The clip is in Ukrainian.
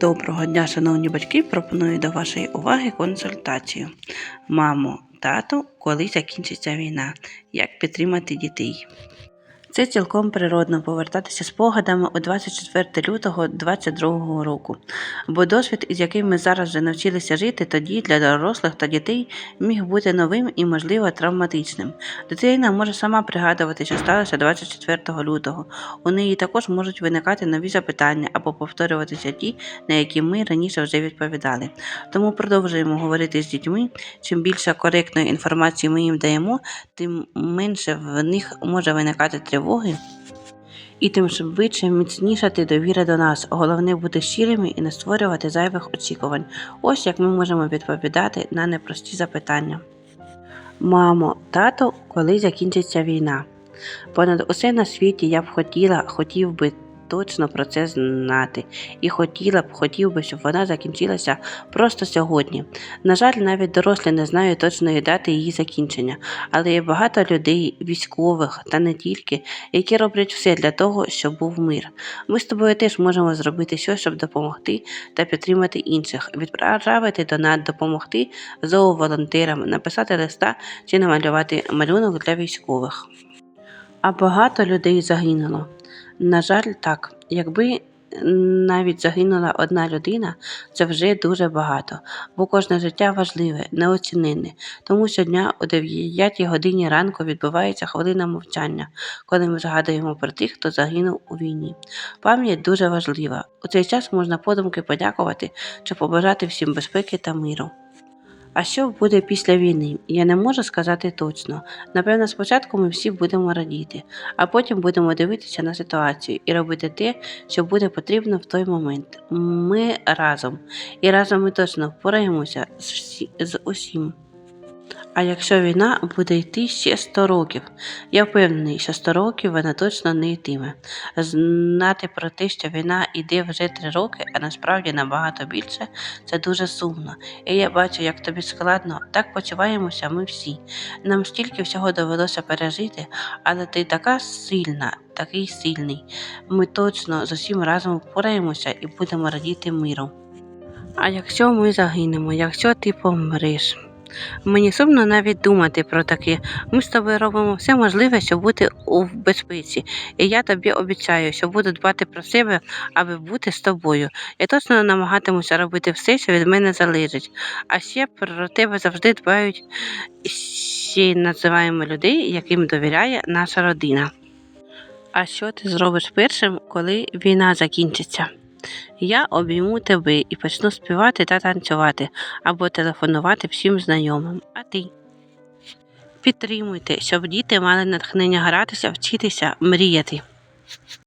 Доброго дня, шановні батьки. Пропоную до вашої уваги консультацію. Мамо, тату, коли закінчиться війна? Як підтримати дітей? Це цілком природно повертатися спогадами у 24 лютого 2022 року, бо досвід, із яким ми зараз вже навчилися жити, тоді для дорослих та дітей міг бути новим і, можливо, травматичним. Дитина може сама пригадувати, що сталося 24 лютого. У неї також можуть виникати нові запитання або повторюватися ті, на які ми раніше вже відповідали. Тому продовжуємо говорити з дітьми. Чим більше коректної інформації ми їм даємо, тим менше в них може виникати тривоги. І тим швидше міцнішати довіра до нас. Головне бути щирими і не створювати зайвих очікувань. Ось як ми можемо відповідати на непрості запитання. Мамо, тато, коли закінчиться війна? Понад усе на світі я б хотіла, хотів би точно про це знати. І хотіла б, хотів би, щоб вона закінчилася просто сьогодні. На жаль, навіть дорослі не знають точної дати її закінчення, але є багато людей, військових та не тільки, які роблять все для того, щоб був мир. Ми з тобою теж можемо зробити щось, щоб допомогти та підтримати інших, відправити донат, допомогти зооволонтерам, написати листа чи намалювати малюнок для військових. А багато людей загинуло. На жаль, так. Якби навіть загинула одна людина, це вже дуже багато, бо кожне життя важливе, неоціненне. Тому щодня о 9 годині ранку відбувається хвилина мовчання, коли ми згадуємо про тих, хто загинув у війні. Пам'ять дуже важлива. У цей час можна подумки подякувати чи побажати всім безпеки та миру. А що буде після війни? Я не можу сказати точно. Напевно, спочатку ми всі будемо радіти, а потім будемо дивитися на ситуацію і робити те, що буде потрібно в той момент. Ми разом, і разом ми точно впораємося з, усім. А якщо війна буде йти ще 100 років, я впевнений, що 100 років вона точно не йтиме. Знати про те, що війна йде вже 3 роки, а насправді набагато більше, це дуже сумно. І я бачу, як тобі складно, так почуваємося ми всі. Нам стільки всього довелося пережити, але ти така сильна, такий сильний. Ми точно з усім разом впораємося і будемо радіти миру. А якщо ми загинемо, якщо ти помреш? Мені сумно навіть думати про таке. Ми з тобою робимо все можливе, щоб бути у безпеці. І я тобі обіцяю, що буду дбати про себе, аби бути з тобою. Я точно намагатимуся робити все, що від мене залежить. А ще про тебе завжди дбають ще називаємо людей, яким довіряє наша родина. А що ти зробиш першим, коли війна закінчиться? Я обійму тебе і почну співати та танцювати або телефонувати всім знайомим. А ти? Підтримуйте, щоб діти мали натхнення гратися, вчитися, мріяти.